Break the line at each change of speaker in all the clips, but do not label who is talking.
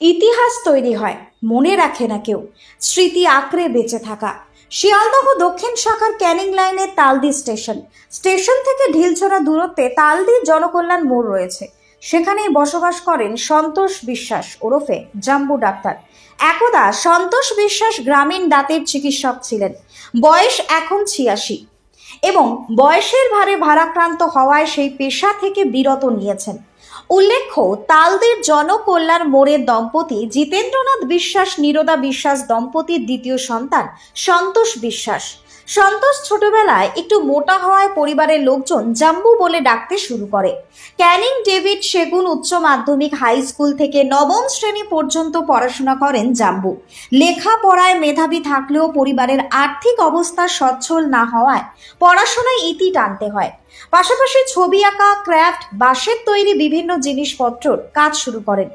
ইতিহাস তৈরি হয়, মনে রাখে না কেউ। স্মৃতি আঁকড়ে বেঁচে থাকা। শিয়ালদহ দক্ষিণ শাখার ক্যানিং লাইনের তালদি স্টেশন। স্টেশন থেকে ঢিলছড়া দূরত্বে তালদি জনকল্যাণ মোড় রয়েছে। সেখানেই বসবাস করেন সন্তোষ বিশ্বাস ওরফে জাম্বু ডাক্তার। একদা সন্তোষ বিশ্বাস গ্রামীণ দাঁতের চিকিৎসক ছিলেন। বয়স এখন ছিয়াশি। এবং বয়সের ভারে ভারাক্রান্ত হওয়ায় সেই পেশা থেকে বিরত নিয়েছেন। উল্লেখ্য, তালদের জনকল্যাণ মোড়ের দম্পতি জিতেন্দ্রনাথ বিশ্বাস, নিরোদা বিশ্বাস দম্পতির দ্বিতীয় সন্তান সন্তোষ বিশ্বাস। সন্তোষ ছোটবেলায় একটু মোটা হওয়ায় পরিবারের লোকজন জাম্বু বলে ডাকতে শুরু করে। ক্যানিং ডেভিড সেগুন উচ্চ মাধ্যমিক হাই স্কুল থেকে নবম শ্রেণি পর্যন্ত পড়াশোনা করেন জাম্বু। লেখাপড়ায় মেধাবী থাকলেও পরিবারের আর্থিক অবস্থা সচ্ছল না হওয়ায় পড়াশোনায় ইতি টানতে হয়। পাশাপাশি ছবি আঁকা, ক্র্যাফট, বাঁশের তৈরি বিভিন্ন জিনিসপত্রর কাজ শুরু করেন।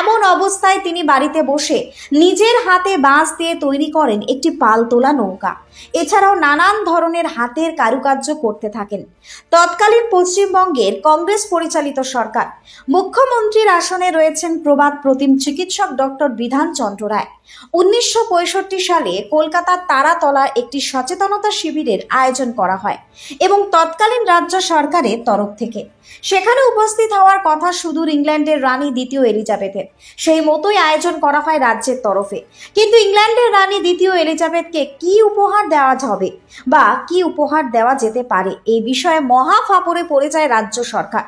এমন অবস্থায় তিনি বাড়িতে বসে নিজের হাতে বাঁশ দিয়ে তৈরি করেন একটি পাল তোলা নৌকা। এছাড়াও নানান ধরনের হাতের কারুকার্য করতে থাকেন। তৎকালীন পশ্চিমবঙ্গের কংগ্রেস পরিচালিত সরকার। মুখ্যমন্ত্রীর আসনে রয়েছেন প্রবাদ প্রতিম চিকিৎসক ডক্টর বিধান চন্দ্র রায়। উনিশশো পঁয়ষট্টি সালে কলকাতার তারাতলার একটি সচেতনতা শিবিরের আয়োজন করা হয় এবং তৎকালীন রাজ্য সরকারের তরফ থেকে। সেখানে উপস্থিত হওয়ার কথা সুদূর ইংল্যান্ডের রানী দ্বিতীয় এলিজাবেথের। সেই মতোই আয়োজন করা হয় রাজ্যের তরফে। কিন্তু ইংল্যান্ডের রানী দ্বিতীয় এলিজাবেথকে কি উপহার দেওয়া হবে বা কি উপহার দেওয়া যেতে পারে এই বিষয়ে মহা ফাপড়ে পড়ে যায় রাজ্য সরকার।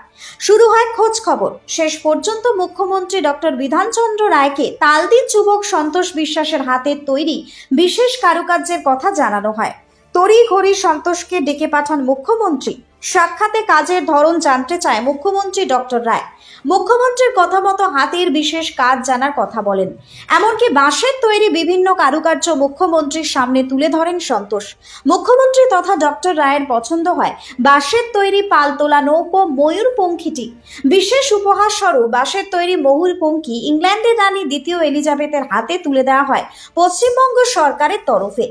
শুরু হয় খোঁজ খবর। শেষ পর্যন্ত মুখ্যমন্ত্রী ডক্টর বিধানচন্দ্র রায়কে তালদির যুবক সন্তোষ বিশ্বাসের হাতের তৈরি বিশেষ কারুকার্যের কথা জানানো হয়। তড়ি ঘড়ি সন্তোষকে ডেকে পাঠান মুখ্যমন্ত্রী। সাক্ষাতে কাজের ধরন জানতে চায় মুখ্যমন্ত্রী ডক্টর রায়। মুখ্যমন্ত্রীর কথা মতো হাতের বিশেষ কাজ জানার কথা বলেন। এমনকি বাঁশের তৈরি বিভিন্ন কারুকার্য মুখ্যমন্ত্রীর সামনে তুলে ধরেন সন্তোষ। মুখ্যমন্ত্রী তথা ডক্টর রায়ের পছন্দ হয় বাঁশের তৈরি পালতোলা নৌকো ময়ূরপঙ্খীটি বিশেষ উপহার স্বরূপ বাঁশের তৈরি ময়ূরপঙ্খী ইংল্যান্ডের রানী দ্বিতীয় এলিজাবেথের হাতে তুলে দেওয়া হয় পশ্চিমবঙ্গ সরকারের তরফে।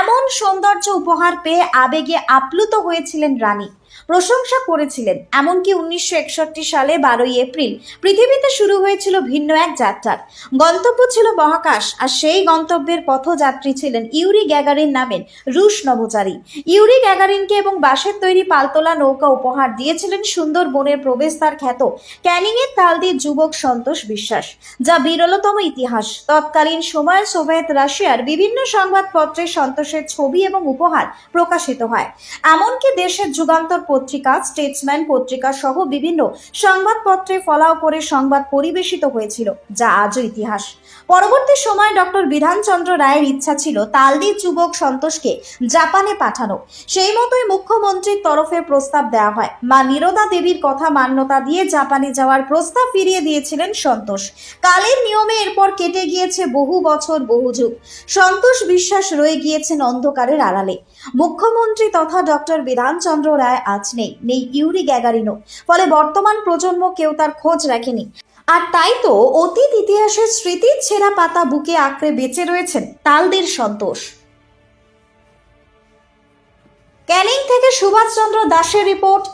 এমন সৌন্দর্য উপহার পেয়ে আবেগে আপ্লুত হয়েছিলেন রানী। প্রশংসা করেছিলেন। এমনকি উনিশশো একষট্টি সালে বারোই এপ্রিল পৃথিবীতে শুরু হয়েছিল ভিন্ন এক যাত্রার। গন্তব্য ছিল মহাকাশ, আর সেই গন্তব্যের পথযাত্রী ছিলেন ইউরি গ্যাগারিন নামের রুশ নভোচারী। ইউরি গ্যাগারিনকে এবং বাঁশের তৈরি পালতোলা নৌকা উপহার দিয়েছিলেন সুন্দর সুন্দরবনের প্রবেশদ্বার খ্যাত ক্যানিংয়ের তালদির যুবক সন্তোষ বিশ্বাস, যা বিরলতম ইতিহাস। তৎকালীন সময়ের সোভিয়েত রাশিয়ার বিভিন্ন সংবাদপত্রে সন্তোষের ছবি এবং উপহার প্রকাশিত হয়। এমনকি দেশের যুগান্তর পত্রিকা স্টেটসম্যান পত্রিকা সহ বিভিন্ন সংবাদপত্রে ফলাও করে সংবাদ পরিবেশিত হয়েছিল, যা আজও ইতিহাস। পরবর্তী সময় ডক্টর বিধানচন্দ্র রায়ের ইচ্ছা ছিল তালদির যুবক সন্তোষকে জাপানে পাঠানো। সেই মতোই মুখ্যমন্ত্রীর তরফে প্রস্তাব দেওয়া হয়। মা নিরোদা দেবীর কথা মান্যতা দিয়ে জাপানে যাওয়ার প্রস্তাব ফিরিয়ে দিয়েছিলেন সন্তোষ। কালের নিয়মে এরপর কেটে গিয়েছে বহু বছর, বহু যুগ। সন্তোষ বিশ্বাস রয়ে গিয়েছেন অন্ধকারের আড়ালে। মুখ্যমন্ত্রী তথা ডক্টর বিধানচন্দ্র রায় আজ নেই নেই ইউরি গ্যাগারিনো ফলে বর্তমান প্রজন্ম কেউ তার খোঁজ রাখেনি। আর তাই তো অতীত ইতিহাসের স্মৃতির ছেঁড়া পাতা বুকে আঁকড়ে বেঁচে রয়েছেন তালদের সন্তোষ। ক্যানিং থেকে সুভাষচন্দ্র দাসের রিপোর্ট